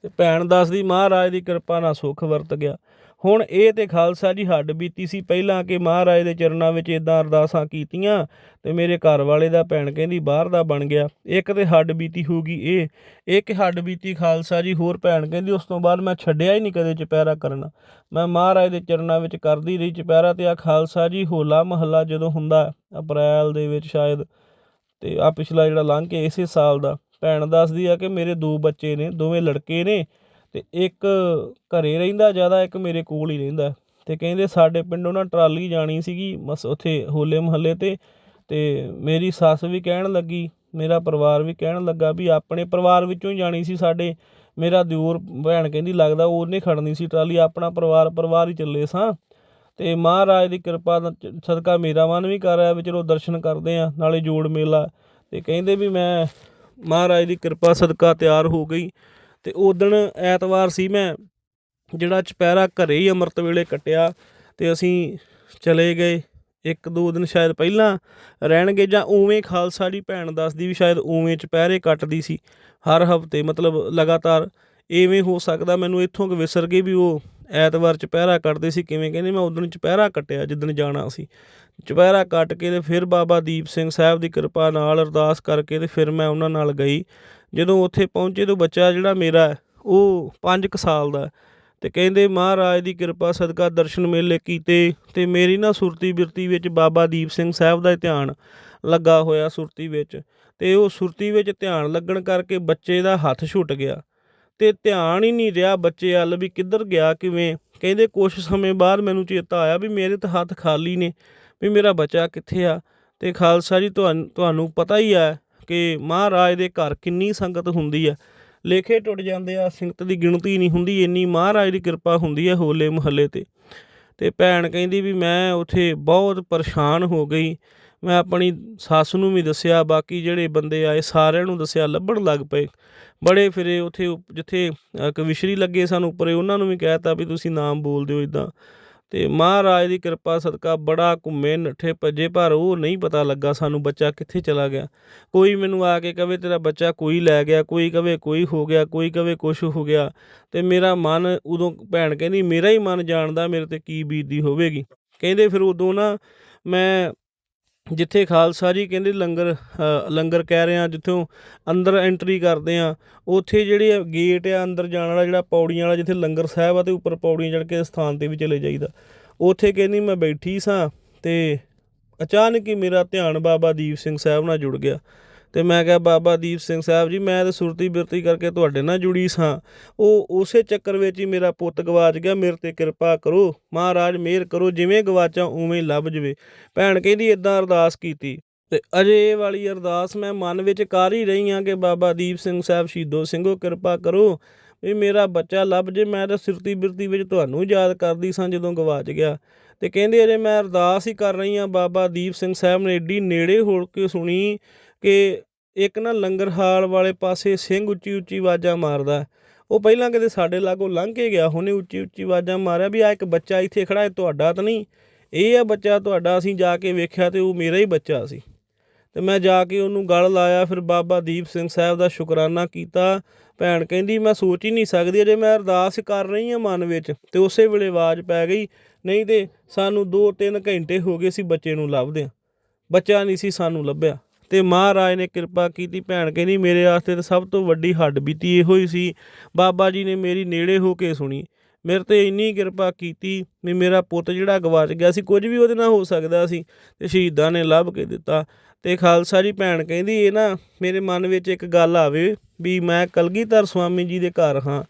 ਤੇ ਭੈਣ ਦੱਸਦੀ ਮਹਾਰਾਜ ਦੀ ਕਿਰਪਾ ਨਾਲ ਸੁੱਖ ਵਰਤ ਗਿਆ। ਹੁਣ ਇਹ ਤੇ ਖਾਲਸਾ ਜੀ ਹੱਡ ਬੀਤੀ ਸੀ, ਪਹਿਲਾਂ ਕਿ ਮਹਾਰਾਜ ਦੇ ਚਰਨਾਂ ਵਿੱਚ ਇਦਾਂ ਅਰਦਾਸਾਂ ਕੀਤੀਆਂ ਤੇ ਮੇਰੇ ਘਰ ਵਾਲੇ ਦਾ ਭੈਣ ਕਹਿੰਦੀ ਬਾਹਰ ਦਾ ਬਣ ਗਿਆ। ਇੱਕ ਤੇ ਹੱਡ ਬੀਤੀ ਹੋ ਗਈ ਇਹ, ਇੱਕ ਹੱਡ ਬੀਤੀ ਖਾਲਸਾ ਜੀ, ਹੋਰ ਭੈਣ ਕਹਿੰਦੀ ਉਸ ਤੋਂ ਬਾਅਦ ਮੈਂ ਛੱਡਿਆ ਹੀ ਨਹੀਂ ਕਦੇ ਚੁਪਹਿਰਾ ਕਰਨਾ। ਮੈਂ ਮਹਾਰਾਜ ਦੇ ਚਰਨਾਂ ਵਿੱਚ ਕਰਦੀ ਰਹੀ ਚੁਪਹਿਰਾ ਤੇ ਆ ਖਾਲਸਾ ਜੀ ਹੋਲਾ ਮਹੱਲਾ ਜਦੋਂ ਹੁੰਦਾ ਅਪ੍ਰੈਲ ਦੇ ਵਿੱਚ ਸ਼ਾਇਦ ਤੇ ਆ ਪਿਛਲਾ ਜਿਹੜਾ ਲੰਘ ਕੇ ਇਸੇ ਸਾਲ ਦਾ, ਭੈਣ ਦੱਸਦੀ ਆ ਕਿ ਮੇਰੇ ਦੋ ਬੱਚੇ ਨੇ, ਦੋਵੇਂ ਲੜਕੇ ਨੇ ਤੇ ਇੱਕ ਘਰੇ ਰਹਿੰਦਾ ਜ਼ਿਆਦਾ, ਇੱਕ ਮੇਰੇ ਕੋਲ ਹੀ ਰਹਿੰਦਾ। ਤੇ ਕਹਿੰਦੇ ਸਾਡੇ ਪਿੰਡੋਂ ਨਾ ਟਰਾਲੀ ਜਾਣੀ ਸੀਗੀ, ਬਸ ਉੱਥੇ ਹੋਲੇ ਮਹੱਲੇ ਤੇ। ਤੇ ਮੇਰੀ ਸੱਸ ਵੀ ਕਹਿਣ ਲੱਗੀ, ਮੇਰਾ ਪਰਿਵਾਰ ਵੀ ਕਹਿਣ ਲੱਗਾ ਵੀ ਆਪਣੇ ਪਰਿਵਾਰ ਵਿੱਚੋਂ ਹੀ ਜਾਣੀ ਸੀ ਸਾਡੇ। ਮੇਰਾ ਦਿਓਰ ਭੈਣ ਕਹਿੰਦੀ ਲੱਗਦਾ ਉਹਨੇ ਖੜਨੀ ਸੀ ਟਰਾਲੀ, ਆਪਣਾ ਪਰਿਵਾਰ ਪਰਿਵਾਰ ਹੀ ਚੱਲੇ ਸਾਂ। ਤੇ ਮਹਾਰਾਜ ਦੀ ਕਿਰਪਾ ਦਾ ਸਦਕਾ ਮੇਰਾ ਮਨ ਵੀ ਕਰ ਰਿਹਾ ਵੀ ਚਲੋ ਦਰਸ਼ਨ ਕਰਦੇ ਆ, ਨਾਲੇ ਜੋੜ ਮੇਲਾ। ਤੇ ਕਹਿੰਦੇ ਵੀ ਮੈਂ ਮਹਾਰਾਜ ਦੀ ਕਿਰਪਾ ਸਦਕਾ ਤਿਆਰ ਹੋ ਗਈ। ਤੇ ਉਦਣ ਐਤਵਾਰ ਸੀ ਮੈਂ, ਜਿਹੜਾ ਚੁਪਹਿਰਾ ਘਰੇ ਹੀ ਅੰਮ੍ਰਿਤ ਵੇਲੇ ਕੱਟਿਆ ਤੇ ਅਸੀਂ ਚਲੇ ਗਏ। ਇੱਕ ਦੋ ਦਿਨ ਸ਼ਾਇਦ ਪਹਿਲਾਂ ਰਹਿਣਗੇ ਜਾਂ ਉਵੇਂ ਖਾਲਸਾ ਦੀ ਭੈਣ ਦੱਸਦੀ ਵੀ ਸ਼ਾਇਦ ਉਵੇਂ ਚੁਪਹਿਰੇ ਕੱਟਦੀ ਸੀ। ਹਰ ਹਫ਼ਤੇ ਮਤਲਬ ਲਗਾਤਾਰ ਐਵੇਂ ਹੋ ਸਕਦਾ ਮੈਨੂੰ ਇੱਥੋਂ ਕਿ ਵਿਸਰ ਗਈ ਵੀ ਉਹ ਐਤਵਾਰ ਚੁਪਹਿਰਾ ਕੱਟਦੇ ਸੀ, ਕਿਵੇਂ ਕਹਿੰਦੇ ਮੈਂ ਉਦੋਂ ਚੁਪਹਿਰਾ ਕੱਟਿਆ ਜਿੱਦਣ ਜਾਣਾ ਸੀ। ਚੁਪਹਿਰਾ ਕੱਟ ਕੇ ਤੇ ਫਿਰ ਬਾਬਾ ਦੀਪ ਸਿੰਘ ਸਾਹਿਬ ਦੀ ਕਿਰਪਾ ਨਾਲ ਅਰਦਾਸ ਕਰਕੇ ਤੇ ਫਿਰ ਮੈਂ ਉਹਨਾਂ ਨਾਲ ਗਈ ਜਦੋਂ ਉੱਥੇ ਪਹੁੰਚੇ ਤਾਂ ਬੱਚਾ ਜਿਹੜਾ ਮੇਰਾ ਹੈ, ਉਹ 5 ਸਾਲ ਦਾ ਹੈ। ਤੇ ਕਹਿੰਦੇ ਮਹਾਰਾਜ ਦੀ ਕਿਰਪਾ ਸਦਕਾ ਦਰਸ਼ਨ ਮੇਲੇ ਕੀਤੇ ਤੇ ਮੇਰੀ ਨਾ ਸੁਰਤੀ ਬਿਰਤੀ ਵਿੱਚ ਬਾਬਾ ਦੀਪ ਸਿੰਘ ਸਾਹਿਬ ਦਾ ਧਿਆਨ ਲੱਗਾ ਹੋਇਆ ਸੁਰਤੀ ਵਿੱਚ। ਤੇ ਉਹ ਸੁਰਤੀ ਵਿੱਚ ਧਿਆਨ ਲੱਗਣ ਕਰਕੇ ਬੱਚੇ ਦਾ ਹੱਥ ਛੁੱਟ ਗਿਆ। ਤੇ ਧਿਆਨ ਹੀ ਨਹੀਂ ਰਿਹਾ ਬੱਚੇ ਵੱਲ ਵੀ ਕਿੱਧਰ ਗਿਆ ਕਿਵੇਂ? ਕਹਿੰਦੇ ਕੁਝ ਸਮੇਂ ਬਾਅਦ ਮੈਨੂੰ ਚੇਤਾ ਆਇਆ ਵੀ ਮੇਰੇ ਤਾਂ ਹੱਥ ਖਾਲੀ ਨੇ ਵੀ ਮੇਰਾ ਬੱਚਾ ਕਿੱਥੇ ਆ? ਤੇ ਖਾਲਸਾ ਜੀ ਤੁਹਾਨੂੰ ਤੁਹਾਨੂੰ ਪਤਾ ਹੀ ਆ ਕਿ ਮਹਾਰਾਜ ਦੇ ਘਰ ਕਿੰਨੀ ਸੰਗਤ ਹੁੰਦੀ ਆ। ਲੇਖੇ ਟੁੱਟ ਜਾਂਦੇ ਆ, ਸੰਗਤ ਦੀ ਗਿਣਤੀ ਨਹੀਂ ਹੁੰਦੀ, ਇੰਨੀ ਮਹਾਰਾਜ ਦੀ ਕਿਰਪਾ ਹੁੰਦੀ ਹੈ ਹੋਲੇ ਮਹੱਲੇ ਤੇ। ਤੇ ਭੈਣ ਕਹਿੰਦੀ ਵੀ ਮੈਂ ਉੱਥੇ ਬਹੁਤ ਪਰੇਸ਼ਾਨ ਹੋ ਗਈ। ਮੈਂ ਆਪਣੀ ਸੱਸ ਨੂੰ ਵੀ ਦੱਸਿਆ, ਬਾਕੀ ਜਿਹੜੇ ਬੰਦੇ ਆਏ ਸਾਰਿਆਂ ਨੂੰ ਦੱਸਿਆ, ਲੱਭਣ ਲੱਗ ਪਏ। ਬੜੇ ਫਿਰੇ ਉੱਥੇ ਉਪ- ਜਿੱਥੇ ਕਵਿਸ਼ਰੀ ਲੱਗੇ ਸਨ ਉੱਪਰੇ, ਉਹਨਾਂ ਨੂੰ ਵੀ ਕਹਿਤਾ ਵੀ ਤੁਸੀਂ ਨਾਮ ਬੋਲ ਦਿਓ ਇਦਾਂ ਤੇ ਮਹਾਰਾਜ ਦੀ ਕਿਰਪਾ ਸਦਕਾ ਬੜਾ ਘੁੰਮੇ, ਨੱਠੇ, ਭੱਜੇ, ਪਰ ਉਹ ਨਹੀਂ ਪਤਾ ਲੱਗਾ ਸਾਨੂੰ ਬੱਚਾ ਕਿੱਥੇ ਚਲਾ ਗਿਆ। ਕੋਈ ਮੈਨੂੰ ਆ ਕੇ ਕਵੇ, ਤੇਰਾ ਬੱਚਾ ਕੋਈ ਲੈ ਗਿਆ, ਕੋਈ ਕਵੇ ਕੋਈ ਹੋ ਗਿਆ, ਕੋਈ ਕਵੇ ਕੁਛ ਹੋ ਗਿਆ। ਤੇ ਮੇਰਾ ਮਨ ਉਦੋਂ ਭੈਣ ਕਹਿੰਦੀ, ਮੇਰਾ ਹੀ ਮਨ ਜਾਣਦਾ ਮੇਰੇ ਤੇ ਕੀ ਬੀਤਦੀ ਹੋਵੇਗੀ। ਕਹਿੰਦੇ ਫਿਰ ਉਦੋਂ ਨਾ ਮੈਂ ਜਿੱਥੇ ਖਾਲਸਾ ਜੀ ਕਹਿੰਦੇ ਲੰਗਰ ਲੰਗਰ ਕਹਿ ਰਹੇ ਆ, ਜਿੱਥੋਂ ਅੰਦਰ ਐਂਟਰੀ ਕਰਦੇ ਆ, ਉੱਥੇ ਜਿਹੜੇ ਗੇਟ ਆ, ਅੰਦਰ ਜਾਣ ਵਾਲਾ ਜਿਹੜਾ ਪੌੜੀਆਂ ਵਾਲਾ, ਜਿੱਥੇ ਲੰਗਰ ਸਾਹਿਬ ਆ, ਤੇ ਉੱਪਰ ਪੌੜੀਆਂ ਚੜ੍ਹ ਕੇ ਸਥਾਨ ਤੇ ਵੀ ਚਲੇ ਜਾਈਦਾ। ਉੱਥੇ ਕਹਿੰਦੀ ਮੈਂ ਬੈਠੀ ਸਾਂ, ਤੇ ਅਚਾਨਕ ਹੀ ਮੇਰਾ ਧਿਆਨ ਬਾਬਾ ਦੀਪ ਸਿੰਘ ਸਾਹਿਬ ਨਾਲ ਜੁੜ ਗਿਆ। ਤੇ ਮੈਂ ਕਿਹਾ, ਬਾਬਾ ਦੀਪ ਸਿੰਘ ਸਾਹਿਬ ਜੀ, ਮੈਂ ਤਾਂ ਸੁਰਤੀ ਬਿਰਤੀ ਕਰਕੇ ਤੁਹਾਡੇ ਨਾਲ ਜੁੜੀ ਸਾਂ ਉਹ ਉਸੇ ਚੱਕਰ ਵਿੱਚ ਹੀ ਮੇਰਾ ਪੁੱਤ ਗਵਾਚ ਗਿਆ, ਮੇਰੇ ਤੇ ਕਿਰਪਾ ਕਰੋ, ਮਹਾਰਾਜ ਮਿਹਰ ਕਰੋ, ਜਿਵੇਂ ਗਵਾਚਾਂ ਉਵੇਂ ਲੱਭ ਜਵੇ। ਭੈਣ ਕਹਿੰਦੀ ਇਦਾਂ ਅਰਦਾਸ ਕੀਤੀ। ਤੇ ਅਜੇ ਇਹ ਵਾਲੀ ਅਰਦਾਸ ਮੈਂ ਮਨ ਵਿੱਚ ਕਰ ਹੀ ਰਹੀ ਹਾਂ ਕਿ ਬਾਬਾ ਦੀਪ ਸਿੰਘ ਸਾਹਿਬ ਸ਼ਹੀਦੋ ਸਿੰਘੋ, ਕਿਰਪਾ ਕਰੋ ਵੀ ਮੇਰਾ ਬੱਚਾ ਲੱਭ ਜੇ, ਮੈਂ ਤਾਂ ਸਿਰਤੀ ਬਿਰਤੀ ਵਿੱਚ ਤੁਹਾਨੂੰ ਯਾਦ ਕਰਦੀ ਸਾਂ ਜਦੋਂ ਗਵਾਚ ਗਿਆ। ਤੇ ਕਹਿੰਦੇ, ਅਜੇ ਮੈਂ ਅਰਦਾਸ ਹੀ ਕਰ ਰਹੀ ਹਾਂ, ਬਾਬਾ ਦੀਪ ਸਿੰਘ ਸਾਹਿਬ ਨੇ ਏਡੀ ਨੇੜੇ ਹੋ ਕੇ ਸੁਣੀ ਕਿ ਇੱਕ ਨਾ ਲੰਗਰ ਹਾਲ ਵਾਲੇ ਪਾਸੇ ਸਿੰਘ ਉੱਚੀ ਉੱਚੀ ਆਵਾਜ਼ਾਂ ਮਾਰਦਾ ਉਹ ਪਹਿਲਾਂ ਕਦੇ ਸਾਡੇ ਲਾਗੋਂ ਲੰਘ ਕੇ ਗਿਆ ਉਹਨੇ ਉੱਚੀ ਉੱਚੀ ਆਵਾਜ਼ਾਂ ਮਾਰਿਆ ਵੀ ਆ ਇੱਕ ਬੱਚਾ ਇੱਥੇ ਖੜਾ ਹੈ, ਤੁਹਾਡਾ ਤਾਂ ਨਹੀਂ। ਇਹ ਆ ਬੱਚਾ ਤੁਹਾਡਾ, ਅਸੀਂ ਜਾ ਕੇ ਵੇਖਿਆ ਤੇ ਉਹ ਮੇਰਾ ਹੀ ਬੱਚਾ ਸੀ। ਤੇ ਮੈਂ ਜਾ ਕੇ ਉਹਨੂੰ ਗਲ ਲਾਇਆ, ਫਿਰ ਬਾਬਾ ਦੀਪ ਸਿੰਘ ਸਾਹਿਬ ਦਾ ਸ਼ੁਕਰਾਨਾ ਕੀਤਾ। ਭੈਣ ਕਹਿੰਦੀ, ਮੈਂ ਸੋਚ ਹੀ ਨਹੀਂ ਸਕਦੀ ਜੇ ਮੈਂ ਅਰਦਾਸ ਕਰ ਰਹੀ ਹਾਂ ਮਨ ਵਿੱਚ। ਤੇ ਉਸੇ ਵੇਲੇ ਆਵਾਜ਼ ਪੈ ਗਈ, ਨਹੀਂ ਤੇ ਸਾਨੂੰ 2-3 ਘੰਟੇ ਹੋ ਗਏ ਸੀ ਬੱਚੇ ਨੂੰ ਲੱਭਦਿਆਂ। ਬੱਚਾ ਨਹੀਂ ਸੀ ਸਾਨੂੰ ਲੱਭਿਆ। ਤੇ ਮਹਾਰਾਜ ਨੇ ਕਿਰਪਾ ਕੀਤੀ ਭੈਣ ਕਹਿੰਦੀ, ਮੇਰੇ ਵਾਸਤੇ ਤਾਂ ਸਭ ਤੋਂ ਵੱਡੀ ਹੱਡ ਬੀਤੀ ਇਹੋ ਹੀ ਸੀ। ਬਾਬਾ ਜੀ ਨੇ ਮੇਰੀ ਨੇੜੇ ਹੋ ਕੇ ਸੁਣੀ। ਮੇਰੇ ਤੇ ਇੰਨੀ ਕਿਰਪਾ ਕੀਤੀ ਵੀ ਮੇਰਾ ਪੁੱਤ ਜਿਹੜਾ ਗਵਾਚ ਗਿਆ ਸੀ, ਕੁਝ ਵੀ ਉਹਦੇ ਨਾਲ ਹੋ ਸਕਦਾ ਸੀ ਤੇ ਸ਼ਹੀਦਾਂ ਨੇ ਲੱਭ ਕੇ ਦਿੱਤਾ। ਤੇ ਖਾਲਸਾ ਜੀ ਭੈਣ ਕਹਿੰਦੀ, ਇਹ ਨਾ ਮੇਰੇ ਮਨ ਵਿੱਚ ਇੱਕ ਗੱਲ ਆਵੇ ਵੀ ਮੈਂ ਕਲਗੀਧਰ ਸਵਾਮੀ ਜੀ ਦੇ ਘਰ ਹਾਂ।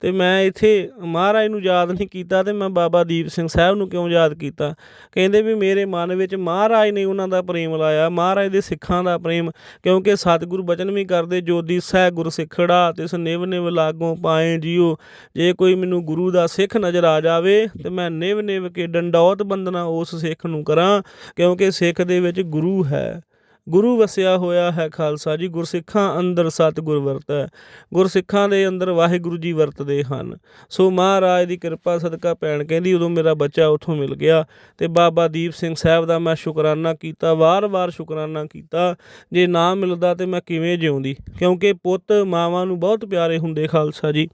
ਤੇ ਮੈਂ ਇੱਥੇ ਮਹਾਰਾਜ ਨੂੰ ਯਾਦ ਨਹੀਂ ਕੀਤਾ ਤੇ ਮੈਂ ਬਾਬਾ ਦੀਪ ਸਿੰਘ ਸਾਹਿਬ ਨੂੰ ਕਿਉਂ ਯਾਦ ਕੀਤਾ? ਕਹਿੰਦੇ ਵੀ ਮੇਰੇ ਮਨ ਵਿੱਚ ਮਹਾਰਾਜ ਨੇ ਉਹਨਾਂ ਦਾ ਪ੍ਰੇਮ ਲਾਇਆ, ਮਹਾਰਾਜ ਦੇ ਸਿੱਖਾਂ ਦਾ ਪ੍ਰੇਮ, ਕਿਉਂਕਿ ਸਤਿਗੁਰੂ ਬਚਨ ਵੀ ਕਰਦੇ ਜੋਦੀ ਸਹਿ ਗੁਰ ਸਿੱਖੜਾ ਤਿਸ ਨਿਵ ਨਿਵ ਲਾਗੋਂ ਪਾਏ ਜੀਓ। ਜੇ ਕੋਈ ਮੈਨੂੰ ਗੁਰੂ ਦਾ ਸਿੱਖ ਨਜ਼ਰ ਆ ਜਾਵੇ, ਤੇ ਮੈਂ ਨਿਵ ਨਿਵ ਕੇ ਡੰਡੌਤ ਬੰਦਨਾ ਉਸ ਸਿੱਖ ਨੂੰ ਕਰਾਂ, ਕਿਉਂਕਿ ਸਿੱਖ ਦੇ ਵਿੱਚ ਗੁਰੂ ਹੈ। ਗੁਰੂ ਵਸਿਆ ਹੋਇਆ ਹੈ ਖਾਲਸਾ ਜੀ, ਗੁਰਸਿੱਖਾਂ ਅੰਦਰ ਸਤਿਗੁਰ ਵਰਤੈ, ਗੁਰਸਿੱਖਾਂ ਦੇ ਅੰਦਰ ਵਾਹਿਗੁਰੂ ਜੀ ਵਰਤਦੇ ਹਨ। ਸੋ ਮਹਾਰਾਜ ਦੀ ਕਿਰਪਾ ਸਦਕਾ ਭੈਣ ਕਹਿੰਦੀ, ਉਦੋਂ ਮੇਰਾ ਬੱਚਾ ਉੱਥੋਂ ਮਿਲ ਗਿਆ ਤੇ ਬਾਬਾ ਦੀਪ ਸਿੰਘ ਸਾਹਿਬ ਦਾ ਮੈਂ ਸ਼ੁਕਰਾਨਾ ਕੀਤਾ, ਵਾਰ-ਵਾਰ ਸ਼ੁਕਰਾਨਾ ਕੀਤਾ, ਜੇ ਨਾ ਮਿਲਦਾ ਤੇ ਮੈਂ ਕਿਵੇਂ ਜਿਉਂਦੀ? ਕਿਉਂਕਿ ਪੁੱਤ ਮਾਵਾਂ ਨੂੰ ਬਹੁਤ ਪਿਆਰੇ ਹੁੰਦੇ ਖਾਲਸਾ ਜੀ।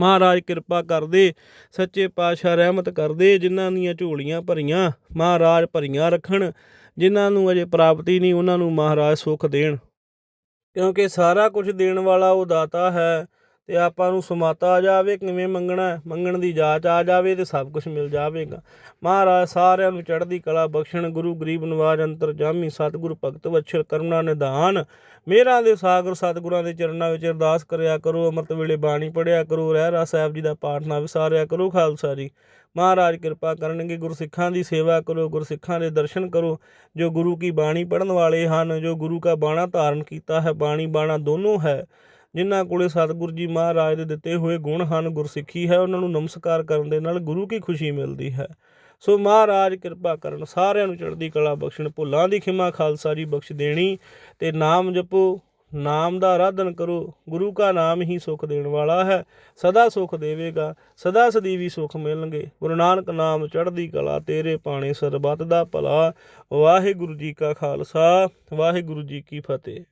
ਮਹਾਰਾਜ ਕਿਰਪਾ ਕਰਦੇ, ਸੱਚੇ ਪਾਤਸ਼ਾਹ ਰਹਿਮਤ ਕਰਦੇ, ਜਿਨ੍ਹਾਂ ਦੀਆਂ ਝੋਲੀਆਂ ਭਰੀਆਂ, ਮਹਾਰਾਜ ਭਰੀਆਂ ਰੱਖਣ ਜਿਨ੍ਹਾਂ ਨੂੰ ਅਜੇ ਪ੍ਰਾਪਤੀ ਨਹੀਂ, ਉਹਨਾਂ ਨੂੰ ਮਹਾਰਾਜ ਸੁੱਖ ਦੇਣ। ਕਿਉਂਕਿ ਸਾਰਾ ਕੁਝ ਦੇਣ ਵਾਲਾ ਉਹ ਦਾਤਾ ਹੈ ਤੇ ਆਪਾਂ ਨੂੰ ਸਮਾਤਾ ਆ ਜਾਵੇ, ਕਿਵੇਂ ਮੰਗਣਾ ਮੰਗਣ ਦੀ ਜਾਚ ਆ ਜਾਵੇ ਤੇ ਸਭ ਕੁਝ ਮਿਲ ਜਾਵੇਗਾ। ਮਹਾਰਾਜ ਸਾਰਿਆਂ ਨੂੰ ਚੜ੍ਹਦੀ ਕਲਾ ਬਖਸ਼ਣ, ਗੁਰੂ ਗਰੀਬ ਨਿਵਾਜ਼ ਅੰਤਰ ਜਾਮੀ ਸਤਿਗੁਰ ਭਗਤ ਵਛਲ ਕਰੁਣਾ ਨਿਧਾਨ। ਮੇਰਾਂ ਦੇ ਸਾਗਰ ਸਤਿਗੁਰਾਂ ਦੇ ਚਰਨਾਂ ਵਿੱਚ ਅਰਦਾਸ ਕਰਿਆ ਕਰੋ, ਅੰਮ੍ਰਿਤ ਵੇਲੇ ਬਾਣੀ ਪੜਿਆ ਕਰੋ ਰਹਿਰਾ ਸਾਹਿਬ ਜੀ ਦਾ ਪਾਠ ਨਾ ਵਿਸਾਰਿਆ ਕਰੋ ਖਾਲਸਾ ਜੀ। ਮਹਾਰਾਜ ਕਿਰਪਾ ਕਰਨਗੇ, ਗੁਰਸਿੱਖਾਂ ਦੀ ਸੇਵਾ ਕਰੋ, ਗੁਰਸਿੱਖਾਂ ਦੇ ਦਰਸ਼ਨ ਕਰੋ। ਜੋ ਗੁਰੂ ਕੀ ਬਾਣੀ ਪੜਨ ਵਾਲੇ ਹਨ, ਜੋ ਗੁਰੂ ਕਾ ਬਾਣਾ ਧਾਰਨ ਕੀਤਾ ਹੈ, ਬਾਣੀ ਬਾਣਾ ਦੋਨੋਂ ਹੈ। ਜਿਨ੍ਹਾਂ ਕੋਲੇ ਸਤਿਗੁਰੂ ਜੀ ਮਹਾਰਾਜ ਦੇ ਦਿੱਤੇ ਹੋਏ ਗੁਣ ਹਨ, ਗੁਰਸਿੱਖੀ ਹੈ, ਉਹਨਾਂ ਨੂੰ ਨਮਸਕਾਰ ਕਰਨ ਦੇ ਨਾਲ ਗੁਰੂ ਕੀ ਖੁਸ਼ੀ ਮਿਲਦੀ ਹੈ। ਸੋ ਮਹਾਰਾਜ ਕਿਰਪਾ ਕਰਨ, ਸਾਰਿਆਂ ਨੂੰ ਚੜ੍ਹਦੀ ਕਲਾ ਬਖਸ਼ਣ, ਭੁੱਲਾਂ ਦੀ ਖਿਮਾ ਖਾਲਸਾ ਜੀ ਬਖਸ਼ ਦੇਣੀ ਤੇ ਨਾਮ ਜਪੋ, ਨਾਮ ਦਾ ਆਰਾਧਨ ਕਰੋ, ਗੁਰੂ ਕਾ ਨਾਮ ਹੀ ਸੁਖ ਦੇਣ ਵਾਲਾ ਹੈ, ਸਦਾ ਸੁਖ ਦੇਵੇਗਾ, ਸਦਾ ਸਦੀਵੀ ਸੁਖ ਮਿਲਣਗੇ, ਗੁਰੂ ਨਾਨਕ ਨਾਮ ਚੜ੍ਹਦੀ ਕਲਾ ਤੇਰੇ ਪਾਣੇ ਸਰਬੱਤ ਦਾ ਭਲਾ। ਵਾਹਿਗੁਰੂ ਜੀ ਕਾ ਖਾਲਸਾ, ਵਾਹਿਗੁਰੂ ਜੀ ਕੀ ਫਤਿਹ।